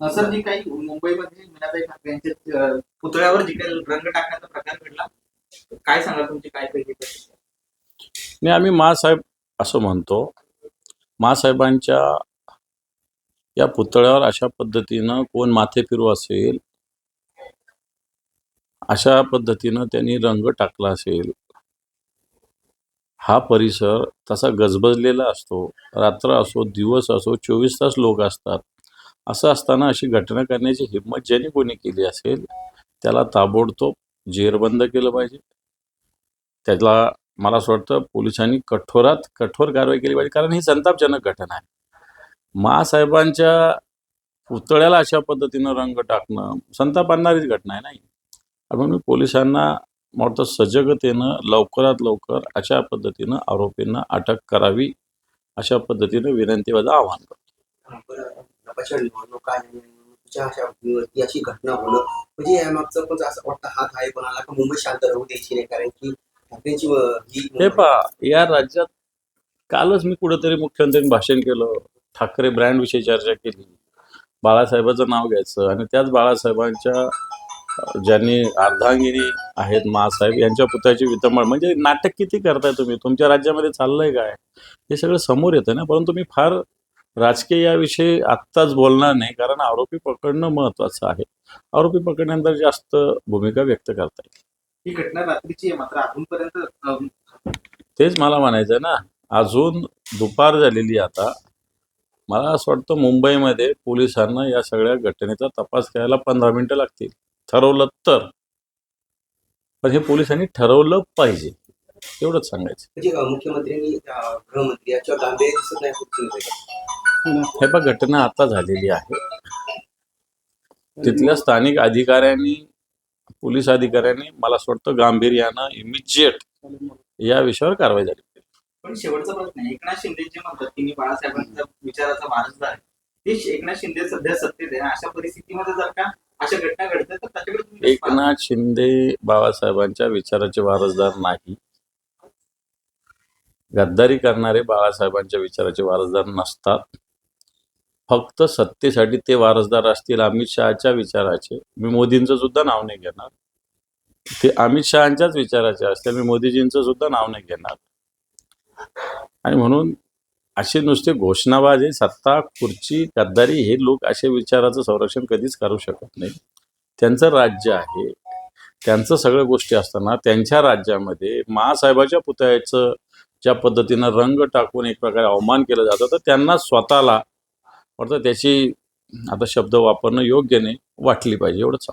Sir जी काही मुंबईमध्ये मीनाताई ठाकरे यांच्या पुतळ्यावर जी काही रंग टाकण्याचा प्रकार घडला काय सांगा तुमची काय नाही आम्ही मासाहेब असं म्हणतो मासाहेबांच्या या पुतळ्यावर अशा पद्धतीनं कोण माथे फिरू असेल अशा पद्धतीनं त्यांनी रंग टाकला असेल. हा परिसर तसा गजबजलेला असतो रात्र असो दिवस असो चोवीस तास लोक असतात. असं असताना अशी घटना करण्याची हिंमत ज्याने कोणी केली असेल त्याला ताबडतोब जेरबंद केलं पाहिजे. त्याला मला असं वाटतं पोलिसांनी कठोरात कठोर कारवाई केली पाहिजे कारण ही संतापजनक घटना आहे. मासाहेबांच्या पुतळ्याला अशा पद्धतीनं रंग टाकणं संताप आणणारीच घटना आहे नाही? म्हणून पोलिसांना मला सजगतेनं लवकरात लवकर अशा पद्धतीनं आरोपींना अटक करावी अशा पद्धतीनं विनंती माझं आव्हान करतो. म्हणजे ही पहा या राज्यात कालच मी कुठेतरी मुख्यमंत्र्यांनी भाषण केलं ठाकरे ब्रँड विषयी चर्चा केली बाळासाहेबाचं नाव घ्यायचं आणि त्याच बाळासाहेबांच्या ज्यांनी अर्धांगिनी आहेत मासाहेब यांच्या पुतळ्याची वितंबळ. म्हणजे नाटक किती करताय तुम्ही? तुमच्या राज्यामध्ये चाललंय काय? हे सगळं समोर येतं ना. परंतु मी फार राजकीय याविषयी आत्ताच बोलणार नाही कारण आरोपी पकडणं महत्वाचं आहे. आरोपी पकडण्यानंतर जास्त भूमिका व्यक्त करता येईल ही घटना रात्रीची आहे मात्र अजूनपर्यंत तेच मला म्हणायचं आहे ना. अजून दुपार झालेली आता. मला असं वाटतं मुंबईमध्ये पोलिसांना या सगळ्या घटनेचा तपास करायला पंधरा मिनिटं लागतील. ठरवलं तर. पण हे पोलिसांनी ठरवलं पाहिजे. एवढंच सांगायचं. म्हणजे मुख्यमंत्र्यांनी हे बघ घटना आता झालेली आहे. तिथल्या स्थानिक अधिकाऱ्यांनी पोलीस अधिकाऱ्यांनी मला असं वाटतं गांभीर्यानं इमिजिएट या विषयावर कारवाई झाली. पण शेवटचा प्रश्न एकनाथ शिंदे जे म्हणतात की मी बाळासाहेबांचा विचाराचा वारसदार आहे एकनाथ शिंदे सध्या सत्तेत आहे अशा परिस्थितीमध्ये जर का अशा घटना घडतात तर एकनाथ शिंदे बाबासाहेबांच्या विचाराचे वारसदार नाही. गद्दारी करणारे बाळासाहेबांच्या विचाराचे वारसदार नसतात. फक्त सत्तेसाठी ते वारसदार असतील अमित शहाच्या विचाराचे. मी मोदींचं सुद्धा नाव नाही घेणार. ते अमित शहाच्याच विचाराचे असतील मी मोदीजींचं सुद्धा नाव नाही घेणार. आणि म्हणून असे नुसते घोषणाबाजी सत्ता खुर्ची गद्दारी हे लोक असे विचाराचं संरक्षण कधीच करू शकत नाही त्यांचं राज्य आहे. त्यांचं सगळ्या गोष्टी असताना त्यांच्या राज्यामध्ये महासाहेबाच्या पुतळ्याचं ज्या पद्धतीनं रंग टाकून एक प्रकारे अवमान केलं जातं तर त्यांना स्वतःला वाटतं त्याची आता शब्द वापरणं योग्य नाही वाटली पाहिजे एवढंच.